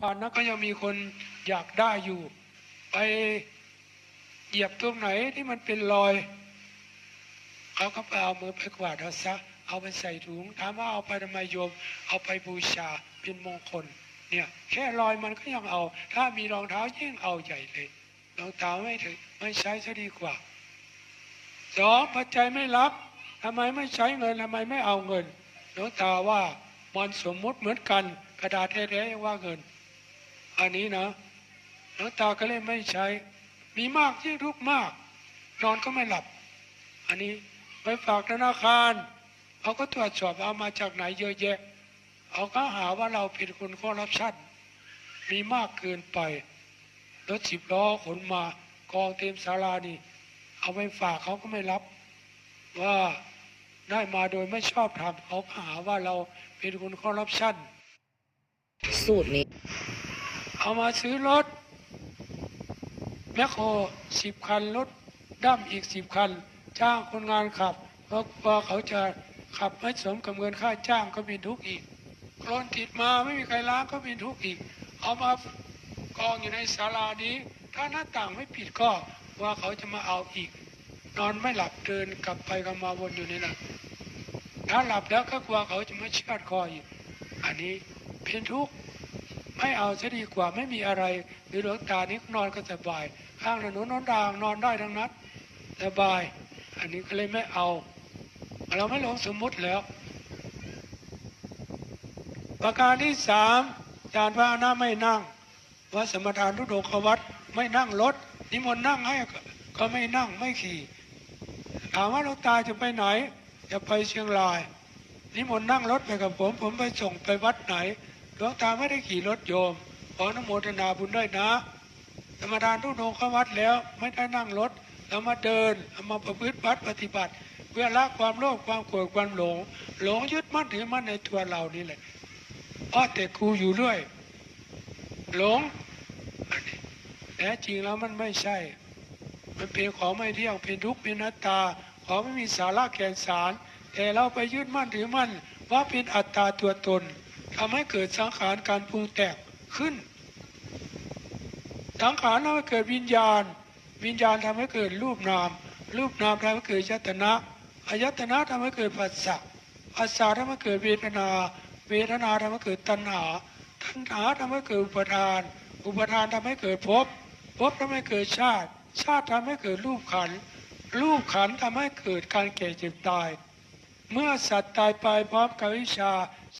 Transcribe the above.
ป่านนั้นก็ยังมีคนอยากได้อยู่ ไปเหยียบตรงไหนที่มันเป็นรอย เขาก็ไปเอามือไปกวาดเอาซะเอาไปใส่ถุงถามว่าเอาไปทำไมโยม เอาไปบูชาเป็นมงคล เนี่ย แค่รอยมันก็ยังเอา ถ้ามีรองเท้ายิ่งเอาใหญ่เลยรองเท้าไม่ถึงไม่ใช้ซะดีกว่าสองปัจจัยไม่รับทำไมไม่ใช้เงินทำไมไม่เอาเงินหลวงตาว่า มันสมมุติเหมือนกันกระดาษแท้ๆว่าเงิน อันนี้นะหลวงตาก็เลยไม่ใช้ มีมากยิ่งทุกมาก นอนก็ไม่หลับ อันนี้ไปฝากธนาคารเขาก็ตรวจสอบเอามาจากไหนเยอะแยะเขาก็หาว่าเราเป็นคนคอร์รัปชันมีมากเกินไปรถสิบล้อขนมากองเต็มศาลานี่ เอาไปฝากเขาก็ไม่รับ ว่า ได้มาโดยไม่ชอบทำเขาก็หาว่าเราเป็นคนคอร์รัปชันสูตรนี้ เอามาซื้อรถแมคโครสิบคันรถดั้มอีกสิบคัน จ้างคนงานขับ เพราะว่าเขาจะขับไม่สมกับเงินค่าจ้างก็มีทุกข์อีกโคลนติดมาไม่มีใครล้างก็มีทุกข์อีก เอามากองอยู่ในศาลานี้ ถ้าหน้าต่างไม่ปิดก็ว่าเขาจะมาเอาอีก นอนไม่หลับเดินกลับไปกลับมาวนอยู่นี่นะถ้าหลับแล้วก็กลัวเขาจะมาเชือดคออีกอันนี้เป็นทุกข์ไม่เอาจะดีกว่าไม่มีอะไรหรือหลวงตานี้นอนก็สบาย ข้างถนนนอนดางนอนได้ทั้งนั้นสบาย อันนี้ก็เลยไม่เอา เราไม่หลงสมมุติแล้ว ประการที่สามจานพระนาไม่นั่งวัดสมทานทุดงควัดไม่นั่งรถนิมนต์นั่งให้ก็ไม่นั่งไม่ขี่ ถามว่าหลวงตาจะไปไหน จะไปเชียงรายนิมนต์นั่งรถไปกับผม ผมไปส่งไปวัดไหนหลวงตาไม่ได้ขี่รถโยมขออนุโมทนาบุญด้วยนะธรรมดานทุกโนเข้าวัดแล้วไม่ได้นั่งรถเรามาเดินเอามาประพฤติบัติปฏิบัติ เพื่อละความโลภความโกรธความหลง หลงยึดมั่นถือมั่นในตัวเรานี่แหละเพราะแต่ครูอยู่ด้วย หลงอันนี้แต่จริงแล้วมันไม่ใช่ มันเป็นของไม่เที่ยงเป็นทุกข์เป็นนัตตา ของไม่มีสาระแก่นสาร แต่เราไปยึดมั่นถือมั่นว่าเป็นอัตตาตัวตนทำให้เกิดสังขารการปรุงแต่งขึ้น สังขารทำให้เกิดวิญญาณ วิญญาณทำให้เกิดรูปนาม รูปนามทำให้เกิดยตนะอายตนะทำให้เกิดปัสสะปัสสะทำให้เกิดเวทนา เวทนาทำให้เกิดตัณหา ตัณหาทำให้เกิดอุปทาน อุปทานทำให้เกิดภพภพทำให้เกิดชาติ ชาติทำให้เกิดรูปขัน รูปขันธ์ทำให้เกิดการแก่เจ็บตาย เมื่อสัตว์ตายไปพร้อมกับวิชา